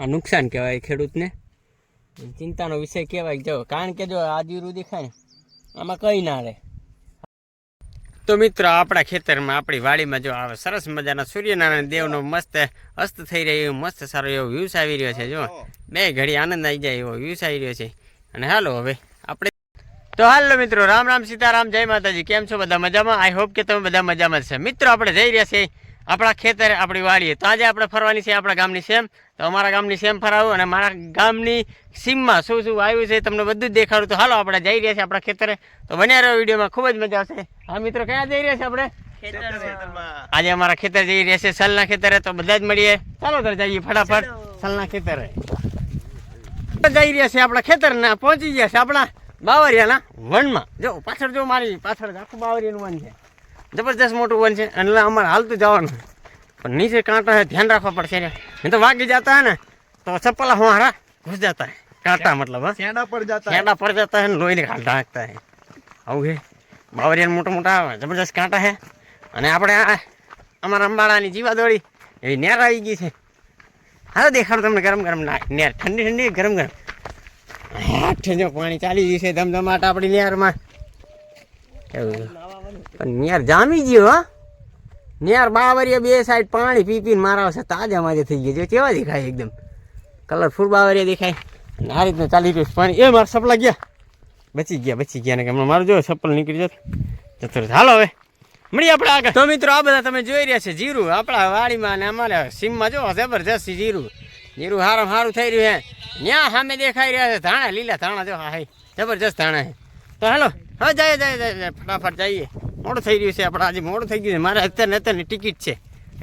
આ નુકસાન કહેવાય ખેડૂતને. ચિંતાનો વિષય કહેવાય જો, કારણ કે જો આ જીરું દેખાય ને, આમાં કંઈ ના રહે. તો મિત્રો, આપણા ખેતરમાં આપણી વાડીમાં જો આવે સરસ મજાના સૂર્યનારાયણ દેવનો મસ્ત અસ્ત થઈ રહ્યો, એવો મસ્ત સારો એવો વ્યૂઝ આવી રહ્યો છે, જો. બે ઘડી આનંદ આવી જાય એવો વ્યૂઝ આવી રહ્યો છે. અને હાલો હવે, આપણે તો હાલો મિત્રો, રામ રામ સીતારામ, જય માતાજી. કેમ છો? બધા મજામાં? આઈ હોપ કે તમે બધા મજામાં છે. મિત્રો, આપણે જઈ રહ્યા છીએ આપણા ખેતરે આપણી વાડીએ. તો આજે આપણે ફરવાની છે આપણા ગામની સેમ. તો અમારા ગામની સેમ ફરાવું અને મારા ગામની સીમમાં શું શું આવ્યું છે તમને બધું જ દેખાડું. તો હાલો આપણે જઈ રહ્યા છીએ આપણા ખેતરે. તો બન્યા રહ્યો વિડીયોમાં ખૂબ જ મજા આવશે. હા મિત્રો ક્યાં જઈ રહ્યા છે આપણે? આજે અમારા ખેતર જઈ રહ્યા છે સલના ખેતરે. તો બધા જ મળીએ. ચાલો તો જઈએ ફટાફટ સલના ખેતરે. જઈ રહ્યા છે આપણા ખેતરના પહોંચી ગયા છે આપણા બાવરિયાના વનમાં. જો પાછળ જો મારી પાછળ આખું બાવરિયાનું વન છે. જબરદસ્ત મોટું વન છે એટલે અમારે હાલતું જવાનું. પણ નીચે કાંટા હે ધ્યાન રાખવા પડશે ને નહીં તો વાગી જતા હે ને તો ચપ્પલા હારા ઘૂસ જતા હે. કાંટા મતલબ છેડા પર જતા છેડા પર જતા હે ને લોહીને કાંટા હાંકતા હે. આવું હે. બાવરિયાને મોટા મોટા આવે જબરદસ્ત કાંટા હે. અને આપણે અમારા અંબાળાની જીવાદોળી એવી નેર આવી ગઈ છે. હારો દેખાડો તમને ગરમ ગરમ નેર ઠંડી ઠંડી ગરમ ગરમ. આઠ જો પાણી ચાલી ગયું છે ધમધમાટ આપણી નેરમાં એવું. પણ નેર જામી ગયો, હા. નિયાર બાવરિયા બે સાઈડ પાણી પી પીને મારા છે તાજા માજે થઈ ગયા. છે કેવા દેખાય એકદમ. કલરફુલ બાવરિયા દેખાય. અને આ રીતના ચાલી રહ્યું પાણી. એ મારા સપલા ગયા. બચી ગયા બચી ગયા. ને હમણાં મારું જો સપલ નીકળી જતો. જતો. હાલો હવે. મળીએ આપણે આગળ. તો મિત્રો આ બધા તમે જોઈ રહ્યા છે જીરું. આપણા વાડીમાં ને અમારે સીમમાં જો જબરજસ્ત જીરું. જીરું સારું સારું થઈ રહ્યું છે. ત્યાં સામે દેખાઈ રહ્યા છે ધાણા, લીલા ધાણા જો હા જબરજસ્ત ધાણા છે. તો હાલો. હા જાય જાય જાય. ફટાફટ જઈએ. મોડું થઈ રહ્યું છે. આપણે આજે મોડું થઈ ગયું છે. મારે અત્યારે અત્યારની ટિકિટ છે.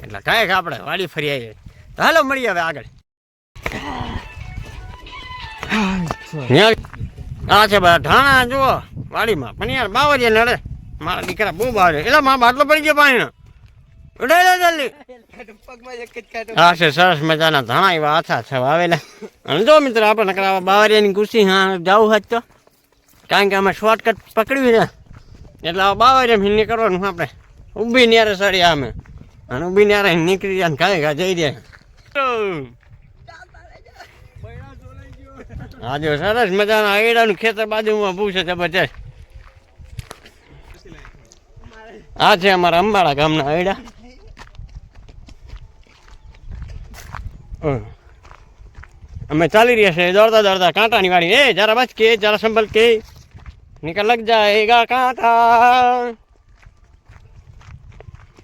એટલે કાંઈક આપણે વાડી ફરી આવીએ. તો હાલો, મળીએ હવે આગળ. આ છે બધા ઢાણા, જુઓ. વાડીમાં. પણ યાર બાવરિયા નડે. મારા દીકરા બહુ બાવરે એટલે માં બાટલો પડી ગયો પાણીનો. ઉડે જલ્દી. પગમાં એક જ કાંટો આ છે સરસ મજાના ધાણા આથા છે અને જો મિત્ર, આપણે નકર બાવરિયાની ખુશી હા, જવું હોત તો. કારણ કે અમે શોર્ટકટ પકડ્યું ને એટલે બાવરિયા હિન્ની કરવાનું આપણે. ઊભી ન્યારે સડી અમે અને ઊભી ન્યારે નીકળી જાય કાંઈ કાંઈ જઈ જાય. હા જો સરસ મજાના આયડાનું ખેતર બાજુમાં બહુ છે જબરજસ્ત આ છે અમારા અંબાડા ગામના આયડા. અમે ચાલી રહ્યા છે દોડતા દોડતા કાંટાની વાળી એ, જરા બચ કે, જરા સંભળ કે. નિકલ લગ જાએગા કાંટા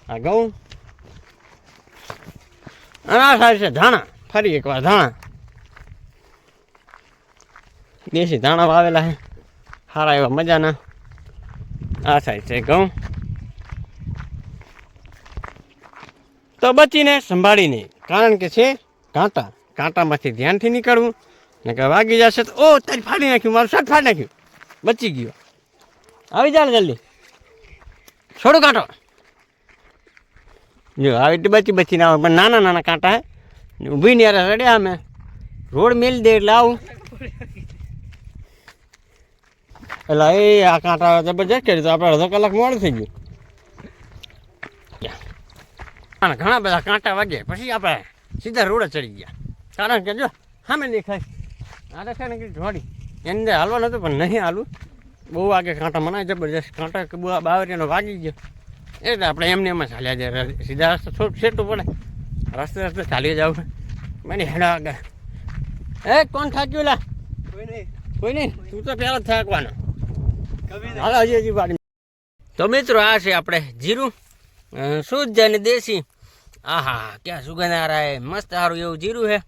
આ ઘઉં અને આ સાઈડ છે ધાણા ફરી એકવાર ધાણા દેશી ધાણા વાવેલા છે સારા એવા મજાના આ સાઈડ છે ઘઉં તો બચીને સંભાળીને કારણ કે છે કાંટા કાંટામાંથી ધ્યાનથી નીકળવું ને કે વાગી જશે તો ઓ તારી ફાડી નાખ્યું મારું શર્ટ ફાડી નાખ્યું બચી ગયો. આવી જા જલ્દી. છોડો કાંટો. જો, આવી રીતે બચી બચીને આવે પણ નાના નાના કાંટા ઊભી ને રડ્યા અમે રોડ મેલ દે એટલે આવું. એટલે એ આ કાંટા જબરજસ્ત કરી તો આપણે અડધો કલાક મોડું થઈ ગયું. અને ઘણા બધા કાંટા વાગ્યા પછી આપણે સીધા રોડે ચડી ગયા. કારણ કે જો, સામે દેખાય. આ દેખાય ને કે જોડી એની અંદર હાલવા નતું પણ નહીં હાલવું બહુ વાગે કાંટા મનાય જબરજસ્ત કાંટા બાવરીનો વાગી ગયો. એટલે આપણે એમને એમ ચાલ્યા જાય. સીધા રસ્તે થોડુંક છેટું પડે. રસ્તે રસ્તે ચાલી જવું. મને હેડા આગળ. એ કોણ થાક્યું લા? કોઈ નહીં. કોઈ નહીં તું તો પહેલાં થાકવાનો. હાલો હજી હજી વાડી તો મિત્રો આ છે આપણે જીરું. શુદ્ધ અને દેશી. આહા ક્યાં સુગંધ આ રહે? મસ્ત સારું એવું જીરું છે.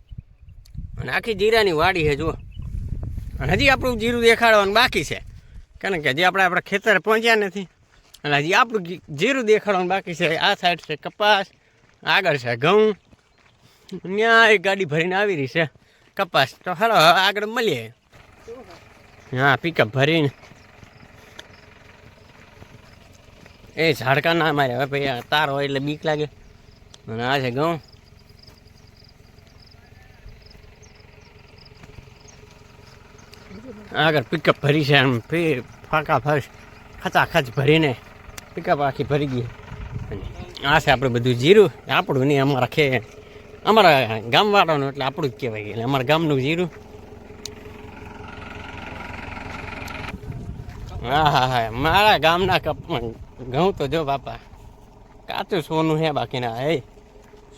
અને આખી જીરાની વાડી છે જુઓ. અને હજી આપણું જીરું દેખાડવાનું બાકી છે. કારણ કે હજી આપણે આપણા ખેતરે પહોંચ્યા નથી. અને હજી આપણું જીરું દેખાડવાનું બાકી છે. આ સાઈડ છે કપાસ, આગળ છે ઘઉં. ત્યાં એક ગાડી ભરીને આવી રહી છે. કપાસ. તો હાલો આગળ મળીએ. હા પિકઅપ ભરીને. એ ઝાડકા ના મારે હવે ભાઈ તાર હોય એટલે બીક લાગે. અને આ છે ઘઉં. આગળ પિકઅપ ભરી છે એમ ફેર ફાંકા ફર્શ ખચાખચ ભરીને પિકઅપ આખી ભરી ગઈ. આ છે આપણે બધું જીરું. આપણું નહીં, અમારા ખે અમારા ગામવાળાનું એટલે આપણું જ કહેવાય એટલે અમારા ગામનું જીરું. હા હા હા. મારા ગામના કપમાં ઘઉં તો જો બાપા. કાચું સોનું હે બાકીના, હે.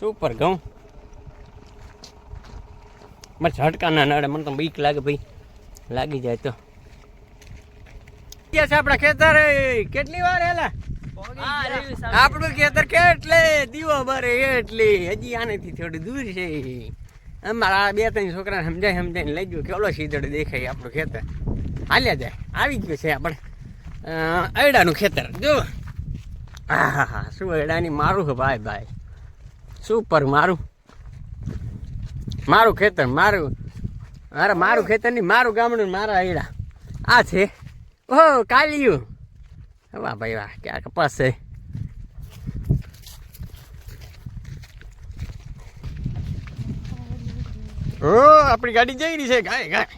સુપર ઘઉં? મારે ઝટકાના નડે મને તો બીક લાગે ભાઈ. લાગી જાય તો. આપણા ખેતર? કેટલી વાર હેલા? આપણું ખેતર કેટલે દીવો બરે એટલે. હજી આનેથી થોડી દૂર છે. અમારા બે ત્રણ છોકરાને સમજાય સમજાઈને લઈ ગયો. કેવડો સીધડ દેખાય આપણું ખેતર. હાલ્યા જાય. આવી ગયું છે આપણે. અયડાનું ખેતર. જો. હા હા હા. શું અયડાની મારું ભાઈ ભાઈ. સુપર મારું? મારું ખેતર મારું. અરે મારું ખેતર નહીં મારું ગામડું મારા અયડા આ છે. ઓહો કાલિયું. વાહ ભાઈ વાહ ક્યાં કપાસ છે. ઓ આપણી ગાડી જઈ રહી છે ગાય ગાય.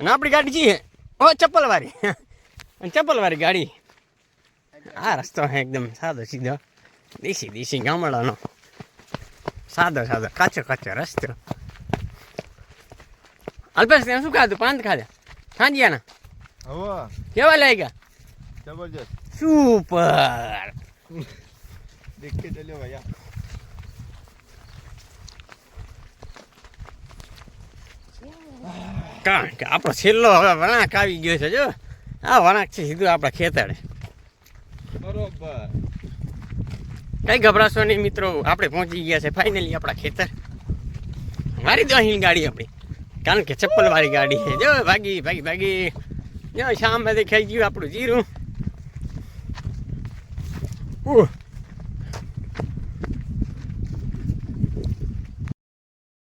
અને આપણી ગાડી જઈએ ઓ ચપ્પલ વાળી ચપ્પલ વાળી ગાડી. આ રસ્તો હે એકદમ સાદો સીધો. દેશી દેશી ગામડાનો. સાદો સાદો કાચો કાચો રસ્તો. અલ્પેશ શું ખાધું? પાંચ ખાધા. સાંજિયાના હવે. કેવા લાગ્યા? જબરજસ્ત. સુપર. દેખ કે ચલ્યો ભૈયા કારણ કે આપણો છેલ્લો હવે વણાક આવી ગયો છે જો. આ વણાક છે સીધું આપણા ખેતરે. બરોબર. કઈ ગભરાશો નહીં મિત્રો આપણે પહોંચી ગયા છે ફાઇનલી આપણા ખેતર. મારી દો અહીં ગાડી આપણી. કારણ કે ચપ્પલ વાળી ગાડી છે. જો, ભાગી ભાગી ભાગી. જો સામે દેખાઈ ગયું આપણું જીરું.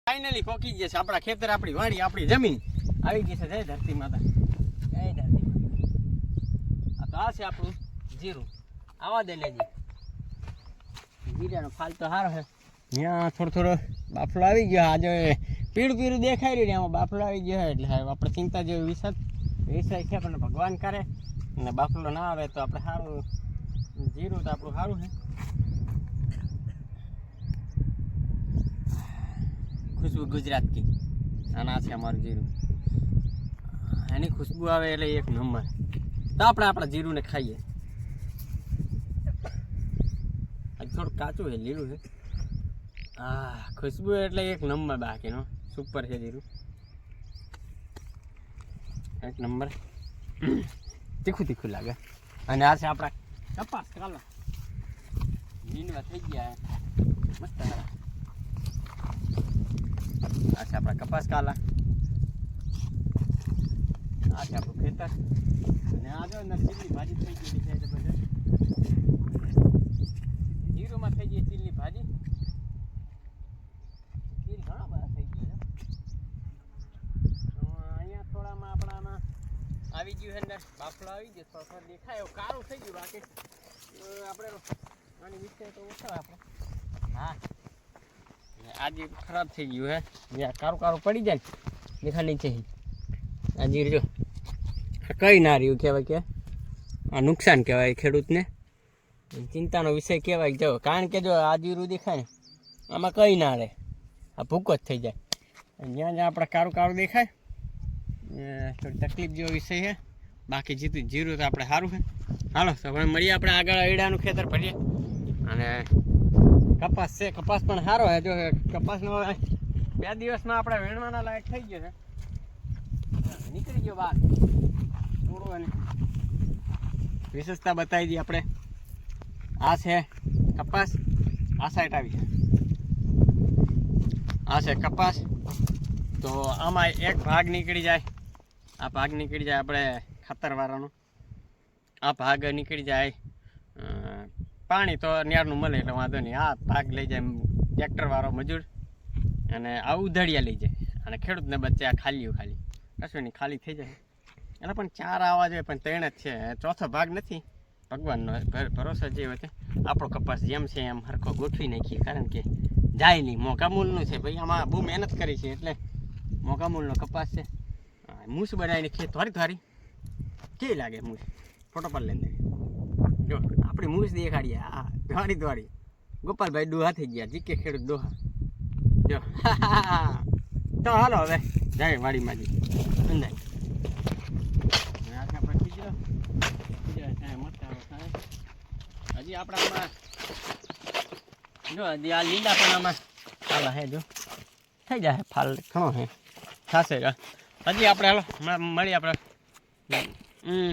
ફાઇનલી પહોંચી ગયા છે આપણા ખેતર, આપણી વાડી, આપણી જમીન. આવી ગઈ છે. જય ધરતી માતા. જય ધરતી આ તો આ છે આપણું જીરું. આવા દે લેજી. જીરાનો ફાલ તો સારો છે. ત્યાં થોડો થોડો બાફલો આવી ગયો આજે. પીળું પીળું દેખાઈ રહ્યું એમાં બાફલો આવી ગયો એટલે આપણે ચિંતા જેવી વિષય વિષય છે પણ ભગવાન કરે. અને બાફલો ના આવે તો આપણે સારું જીરું તો આપણું સારું છે. ખુશ્બુ ગુજરાત કી. અને આ છે અમારું જીરું. એની ખુશ્બુ આવે એટલે એક નંબર. તો આપણે આપણા જીરુંને ખાઈએ. થોડું કાચું છે, લીલું છે. હા ખુશ્બુ એટલે એક નંબર બાકીનો. સુપર છે જીરું એક નંબર તીખું તીખું લાગે અને આ છે આપણા કપાસ કાલા લીલવા થઈ ગયા મસ્ત હારા. આ છે આપણા કપાસ કાલા આ છે આપણું ખેતર અને આ જો નસીબની ભાજી થઈ ગયેલી છે જબરજસ્ત જીરુમાં થઈ ગઈ ચીલની ભાજી ચીલ ઘણા બધા થઈ ગયા છે તો અહીંયા થોડામાં આપણામાં આવી ગયું છે ને બાફલો આવી ગયો, થોડો દેખાય. કાળું થઈ ગયું બાકી. આપણે આની વિશે તો ઓછો આપણે. હા. આજે ખરાબ થઈ ગયું હે જ્યાં કારું કારું પડી જાય ને દેખા નીચે આ જો કઈ ના રહ્યું કહેવાય કે? આ નુકસાન કહેવાય ખેડૂતને. ચિંતાનો વિષય કહેવાય જો, કારણ કે જો આ દેખાય ને, આમાં કંઈ ના રહે. આ ભૂકો જ થઈ જાય. જ્યાં જ્યાં આપણે કારું કારું દેખાય થોડી તકલીફ જેવો વિષય છે બાકી જીતું જીરું તો આપણે સારું છે હાલો, તો હવે મળીએ આપણે આગળ અયડાનું ખેતર ભરીએ. અને કપાસ છે, કપાસ પણ સારો છે જો, કપાસનો બે દિવસમાં આપણે વેણવાના લાયક થઈ ગયો છે. નીકળી ગયો બહાર થોડું અને વિશેષતા બતાવી દઈએ આપણે. આ છે કપાસ. આ સાઈડ આવી જાય આ છે કપાસ. તો આમાં એક ભાગ નીકળી જાય. આ ભાગ નીકળી જાય આપણે ખાતરવાળાનો. આ ભાગ નીકળી જાય પાણી તો ન્યારનું મળે એટલે વાંધો નહીં. આ ભાગ લઈ જાય ટ્રેક્ટરવાળો મજૂર અને આ ઉધડિયા લઈ જાય. અને ખેડૂતને બચ્ચે આ ખાલીયું ખાલી. કશું નહીં, ખાલી થઈ જાય. એટલે પણ ચાર આવવા જોઈએ, પણ ત્રણ જ છે. ચોથો ભાગ નથી. ભગવાનનો ભરોસો જે હોય આપણો કપાસ જેમ છે એમ હરખો ગોઠવી નાખીએ, કારણ કે જાય નહીં. મોગામૂલનું છે. ભાઈ, આમાં બહુ મહેનત કરી છે એટલે મોગામૂલનો કપાસ છે. મૂસ બનાવીને ખેત થોડી થોડી કેવી લાગે મૂસ ફોટો પર લઈને જો આપણી મૂસ દેખાડીએ. હા ધોરી ધોરી ગોપાલભાઈ ડોહા થઈ ગયા. જીકે ખેડૂત ડોહા જો. તો હાલો હવે જાય વાડીમાં જઈ અંદર હજી આપણામાં જો હજી આ લીલા પણ આમાં ચાલો હે જો. થઈ જાય ફાલ ઘણો હે. થશે. હજી આપણે હાલો મળી આપણે.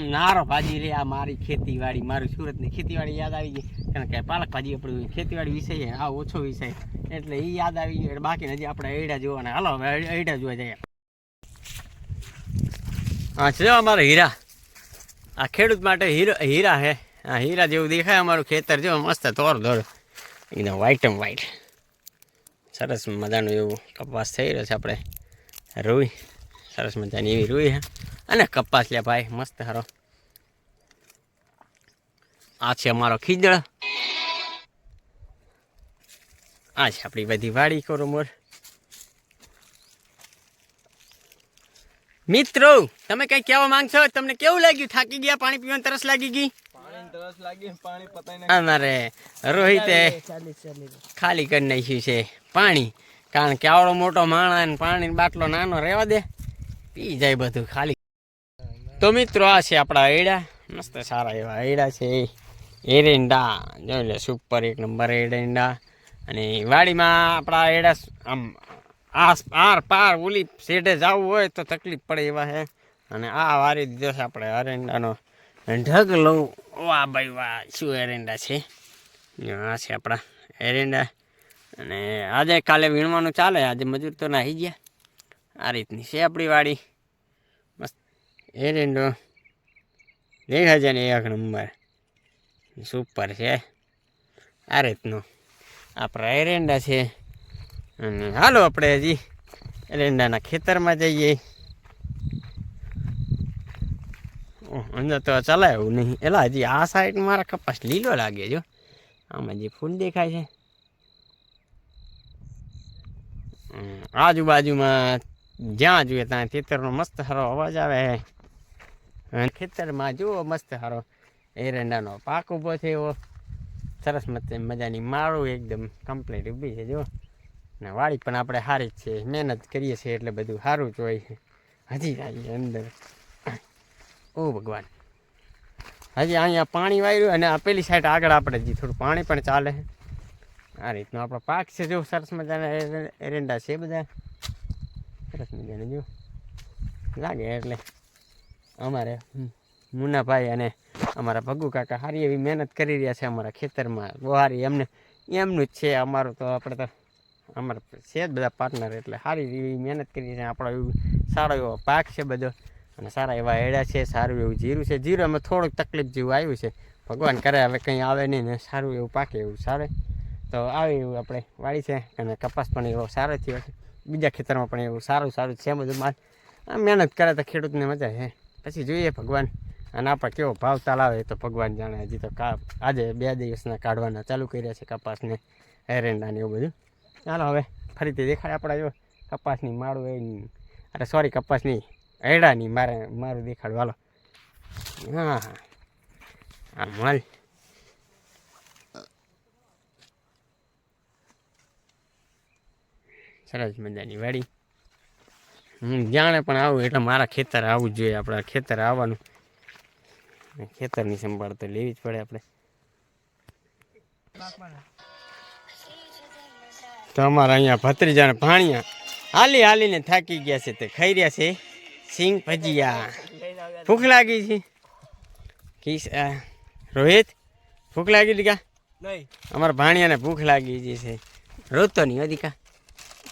નારો ભાજી રે આ મારી ખેતીવાડી, મારી સુરતની ખેતીવાડી યાદ આવી ગઈ. કારણ કે પાલક ભાજી આપણું ખેતીવાડી વિષય છે, આ ઓછો વિષય. એટલે એ યાદ આવી ગયો બાકી હજી આપણે એડા જોવાના. હાલો, હવે એડા- જોવા જઈએ. હા છે અમારો હીરા. આ ખેડૂત માટે હીરો, હીરા હે આ હીરા જેવું દેખાય અમારું ખેતર, જો મસ્ત તોર દોર. એકદમ વ્હાઈટ એમ વ્હાઈટ સરસ મજાનું એવું કપાસ થઈ રહ્યો છે આપણે. રૂઈ. સરસ મજાની એવી રૂઈ હે અને કપાસ લે ભાઈ મસ્ત હારો. આ છે અમારો ખીજડ આ છે આપણી બધી વાડી કરો મોર મિત્રો તમે કઈ કહેવા માંગશો? તમને કેવું લાગ્યું? થાકી ગયા પાણી પીવાની તરસ લાગી ગઈ? અમારે રોહિતે ખાલી કરી નાખ્યું છે પાણી. કારણ કે આવડો મોટો માણા ને પાણી બાટલો નાનો રહેવા દે. પી જાય બધું ખાલી. તો મિત્રો આ છે આપણા એડા. મસ્ત સારા એવા એડા છે. એરંડા. જોઈ લે સુપર એક નંબર એરંડા. અને વાડીમાં આપણા એડા આમ આસ પાર પાર ઓલી શેઢે જવું હોય તો તકલીફ પડે એવા છે અને આ વારી દીધો છે આપણે એરંડાનો. ઢગ લઉં. વાહ ભાઈ વાહ, શું એરંડા છે? આ છે આપણા એરંડા. અને આજે કાલે વીણવાનું ચાલે. આજે મજૂર તો નાહી ગયા. આ રીતની છે આપણી વાડી. મસ્ત. એરિંડો દેખાય છે ને એક નંબર. સુપર છે. આ રીતનું. આપણા એરેન્ડા છે. અને હાલો આપણે હજી એરંડાના ખેતરમાં જઈએ. અંદર તો એવું નહીં. એલા, હજી આ સાઈડ મારા કપાસ લીલો લાગે જો આમાં જે ફૂલ દેખાય છે. આજુબાજુમાં જ્યાં જોઈએ ત્યાં ખેતરનો મસ્ત સારો અવાજ આવે. ખેતરમાં જુઓ મસ્ત સારો એરંડાનો પાક ઊભો છે એવો. સરસ મજાની માળું એકદમ કમ્પ્લીટ ઊભી છે જો ને વાળી પણ આપણે સારી જ છે. મહેનત કરીએ છીએ એટલે બધું સારું જ હોય છે. હજી આવી અંદર. ઓ ભગવાન. હજી અહીંયા પાણી વાર્યું અને આ પેલી સાઈડ આગળ આપણે હજી થોડું પાણી પણ ચાલે આ રીતનો આપણો પાક છે જો સરસ મજાના એરંડા છે બધા. સરસ મજાના જો. લાગે એટલે અમારે મુનાભાઈ અને અમારા ભગુ કાકા સારી એવી મહેનત કરી રહ્યા છે અમારા ખેતરમાં. બહુ સારી એમને, એમનું જ છે અમારું તો આપણે તો, અમારા છે જ બધા પાર્ટનર એટલે સારી એવી મહેનત કરી છે. આપણો એવું સારો એવો પાક છે બધો અને સારા એવા એડા છે, સારું એવું જીરું છે. જીરું અમે થોડુંક તકલીફ જેવું આવ્યું છે. ભગવાન કરે હવે કંઈ આવે નહીં ને સારું એવું પાકે એવું સારે. તો આવે એવું આપણે વાળી છે અને કપાસ પણ એવો સારો થયો છે. બીજા ખેતરમાં પણ એવું સારું સારું છે. બધું માલ મહેનત કરે તો ખેડૂતને મજા છે. પછી જોઈએ ભગવાન. અને આપણે કેવો ભાવ એ તો ભગવાન જાણે. હજી તો કા આજે બે દિવસના કાઢવાના ચાલુ કર્યા છે કપાસને, એરંડા ને એવું બધું. ચાલો હવે ફરીથી દેખાડે આપણે જો કપાસની માળું એ અરે સોરી કપાસની એડાની મારે મારું દેખાડું. હાલો. હા હા. આ સરસ મજાની વાડી. હું જાણે પણ આવું એટલે મારા ખેતર આવવું જોઈએ આપણા ખેતર આવવાનું. ખેતરની સંભાળ તો લેવી જ પડે આપણે. તો અમારા અહીંયા ભત્રીજાને ભાણિયા હાલી હાલીને થાકી ગયા છે તે ખાઈ રહ્યા છે. સિંગ ભજીયા. ભૂખ લાગી છે. કીસ રોહિત ભૂખ લાગી દીકા અમારા ભાણિયાને ભૂખ લાગી છે. રોતો નહીં અધિકા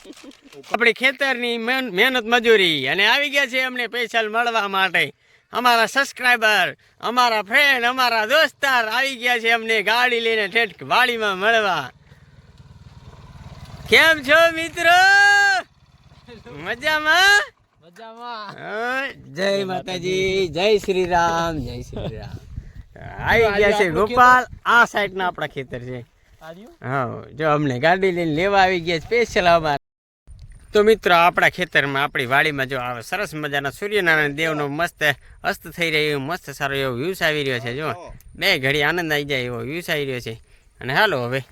આપણી ખેતરની મહેનત મજૂરી અને આવી ગયા છે અમને સ્પેશિયલ મળવા માટે. અમારા સબસ્ક્રાઈબર અમારા ફ્રેન્ડ અમારા દોસ્તાર આવી ગયા છે અમને ગાડી લઈને ઠેઠ વાડીમાં મળવા. કેમ છો મિત્રો? મજામાં? મજામાં. જય માતાજી જય શ્રી રામ જય શ્રી રામ આવી ગયા છે ગોપાલ. આ સાઈડના આપણા ખેતર છે. હા જો અમને ગાડી લઈને લેવા આવી ગયા સ્પેશિયલ અમારે. તો મિત્રો આપણા ખેતરમાં આપણી વાડીમાં જો આવે સરસ મજાના સૂર્યનારાયણ દેવનો મસ્ત અસ્ત થઈ રહ્યો મસ્ત સારો એવો વ્યૂસ આવી રહ્યો છે જો. બે ઘડી આનંદ આવી જાય એવો વ્યૂસ આવી રહ્યો છે. અને હાલો હવે.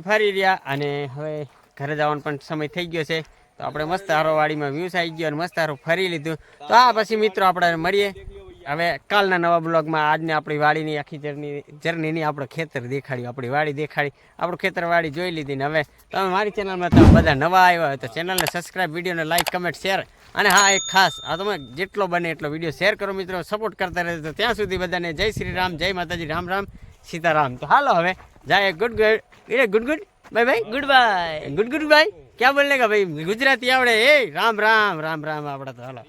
ફરી રહ્યા અને હવે ઘરે જવાનો પણ સમય થઈ ગયો છે. તો આપણે મસ્ત હારો વાડીમાં વ્યૂઝ આવી ગયો અને મસ્ત હારો ફરી લીધું. તો આ પછી મિત્રો આપણે મળીએ. હવે કાલના નવા બ્લોગમાં આજને આપણી વાડીની, આખી જર્ની, જર્નીની આપણે ખેતર દેખાડ્યું આપણી વાડી દેખાડી, આપણું ખેતર વાડી જોઈ લીધી. ને હવે તમે મારી ચેનલમાં તમે બધા નવા આવ્યા હોય તો ચેનલને સબસ્ક્રાઈબ વિડીયોને લાઈક કમેન્ટ શેર અને હા, એક ખાસ, આ તમે જેટલો બને એટલો વીડિયો શેર કરો મિત્રો. સપોર્ટ કરતા રહેજો. ત્યાં સુધી બધાને જય શ્રી રામ, જય માતાજી, રામ રામ. સીતારામ. તો હાલો હવે જાય ગુડ ગુડ. એ good good. Bye bye. Good bye. Good good bye ક્યાં બોલને કા ભાઈ? ગુજરાતી આવડે. એ રામ રામ રામ રામ આપણે તો હાલો.